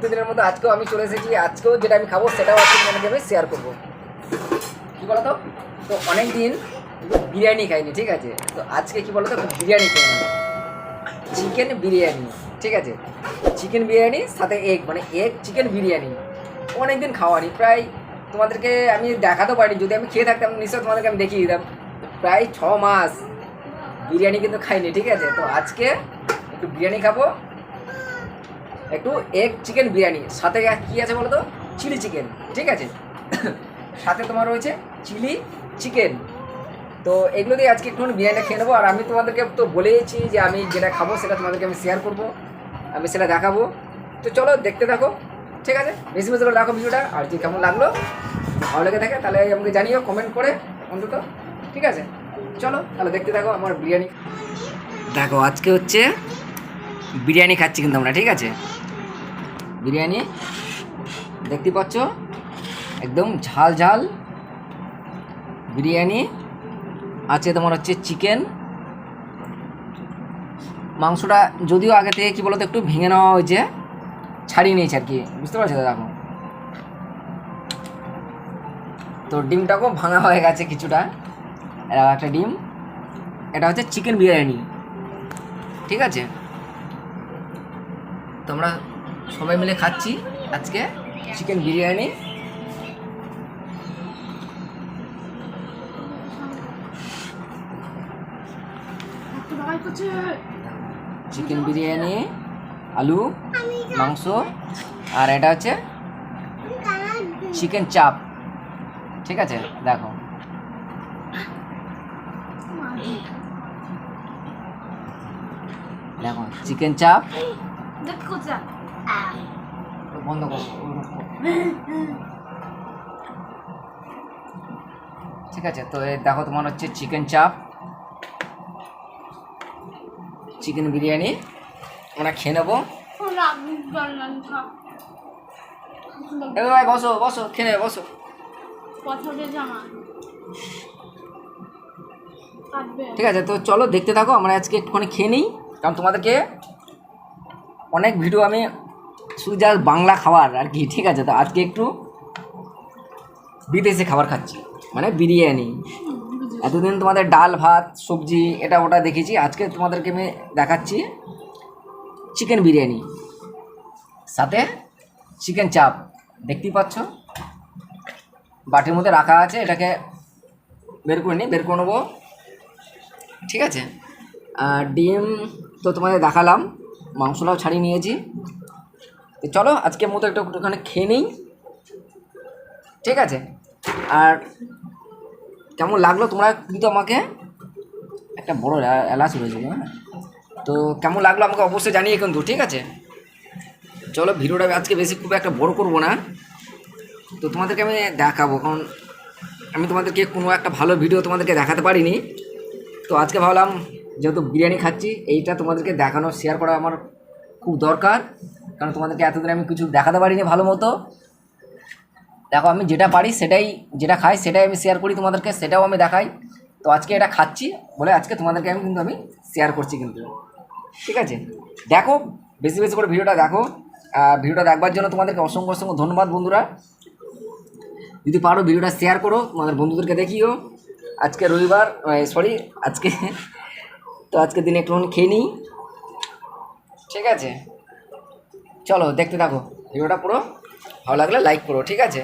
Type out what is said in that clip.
প্রতিদিনের মতো আজকেও আমি চলে এসেছি। আজকেও যেটা আমি খাব, সেটাও আজকে তোমাদেরকে আমি শেয়ার করব। কী বলো তো অনেক দিন বিরিয়ানি খাইনি, ঠিক আছে? তো আজকে কী বলো তো বিরিয়ানি খেয়ে চিকেন বিরিয়ানি, ঠিক আছে? চিকেন বিরিয়ানি, সাথে এগ মানে এগ চিকেন বিরিয়ানি। অনেক দিন খাওয়ানি, প্রায় তোমাদেরকে আমি দেখাতে পারিনি। যদি আমি খেয়ে থাকতাম নিশ্চয় তোমাদেরকে আমি দেখিয়ে দিতাম। প্রায় ছ মাস বিরিয়ানি কিন্তু খাইনি, ঠিক আছে? তো আজকে একটু বিরিয়ানি খাব একটু এগ চিকেন বিরিয়ানি, সাথে কি আছে বলো তো চিলি চিকেন ঠিক আছে? সাথে তোমার রয়েছে চিলি চিকেন তো এগুলো দিয়ে আজকে একটু বিরিয়ানিটা খেয়ে নেব। আর আমি তোমাদেরকে তো বলেইছি যে আমি যেটা খাব সেটা তোমাদেরকে আমি শেয়ার করব। আমি সেটা দেখাবো। তো চলো দেখতে থাকো, ঠিক আছে? বেশি বেশি দেখো ভিডিওটা। আর যদি কেমন লাগল, ভালো লেগে থাকে, তাহলে আমাকে জানিও কমেন্ট করে অন্তত, ঠিক আছে? চলো, তাহলে দেখতে থাকো আমার বিরিয়ানি। দেখো, আজকে হচ্ছে বিরিয়ানি খাচ্ছি কিন্তু আমরা, ঠিক আছে? বিরিয়ানি, দেখতে পাচ্ছ? একদম ঝাল ঝাল বিরিয়ানি। আছে তোমার হচ্ছে চিকেন। মাংসটা যদিও আগে থেকে কী বলতো একটু ভেঙে নেওয়া হয়েছে, ছাড়িয়ে নিয়েছে আর কি, বুঝতে পারছ দেখো তো ডিমটাকেও ভাঙা হয়ে গেছে কিছুটা। একটা ডিম। এটা হচ্ছে চিকেন বিরিয়ানি, ঠিক আছে? তো আমরা সবাই মিলে খাচ্ছি আজকে চিকেন বিরিয়ানি। চিকেন বিরিয়ানি, আলু, মাংস, আর এটা হচ্ছে চিকেন চাপ। ঠিক আছে? দেখো। দেখো, চিকেন চাপ। বন্ধ করো ঠিক আছে তো দেখো তোমার হচ্ছে চিকেন চাপ চিকেন বিরিয়ানি। আমরা খেয়ে নেব। ভাই বসো বসো খেয়ে নেবে বসো। ঠিক আছে তো চলো দেখতে থাকো আমরা আজকে একটুখানি খেয়ে নিই। কারণ তোমাদেরকে অনেক ভিডিও আমি শুধু বাংলা খাবার আর কি, ঠিক আছে? তো আজকে একটু বিদেশি খাবার খাচ্ছি মানে বিরিয়ানি। এতদিন তোমাদের ডাল, ভাত, সবজি এটা ওটা দেখেছি, আজকে তোমাদেরকে আমি দেখাচ্ছি চিকেন বিরিয়ানি। সাথে চিকেন চাপ, দেখতেই পাচ্ছ? বাটির মধ্যে রাখা আছে, এটাকে বের করে নিই বের করে নেব। ঠিক আছে? ডিম তো তোমাদের দেখালাম। মাংসটাও ছাড়িয়ে নিয়েছি। তো চলো, আজকের মতো একটা একটুখানি খেয়ে নিই। ঠিক আছে? আর কেমন লাগল তোমরা কিন্তু আমাকে? একটা বড় এলা- এলাচ রয়েছিল হ্যাঁ? তো কেমন লাগল আমাকে অবশ্যই জানিয়ে কিন্তু, ঠিক আছে? চলো, ভিডিওটা আজকে বেশি খুব একটা বড় করব না। তো তোমাদেরকে আমি দেখাবো, কারণ আমি তোমাদেরকে কোনো একটা ভালো ভিডিও তোমাদেরকে দেখাতে পারিনি। তো আজকে ভাবলাম যেহেতু বিরিয়ানি খাচ্ছি, এইটা তোমাদেরকে দেখানো শেয়ার করা আমার খুব দরকার। কারণ তোমাদেরকে এতদিন আমি কিছু দেখাতে পারিনি ভালো মতো। দেখো, আমি যেটা পারি সেটাই, যেটা খাই সেটাই আমি শেয়ার করি তোমাদেরকে, সেটাও আমি দেখাই। তো আজকে এটা খাচ্ছি বলে আজকে তোমাদেরকে আমি কিন্তু আমি শেয়ার করছি কিন্তু। ঠিক আছে? দেখো, বেশি বেশি করে ভিডিওটা দেখো। আর ভিডিওটা দেখবার জন্য তোমাদেরকে অসংখ্য অসংখ্য ধন্যবাদ বন্ধুরা। যদি পারো ভিডিওটা শেয়ার করো, তোমাদের বন্ধুদেরকে দেখিও। আজকে রবিবার সরি আজকে তো আজকের দিনে একটু খেয়ে নিই। ঠিক আছে? চলো, দেখতে থাকো। ভিডিওটা পুরো ভালো লাগলে লাইক করো, ঠিক আছে?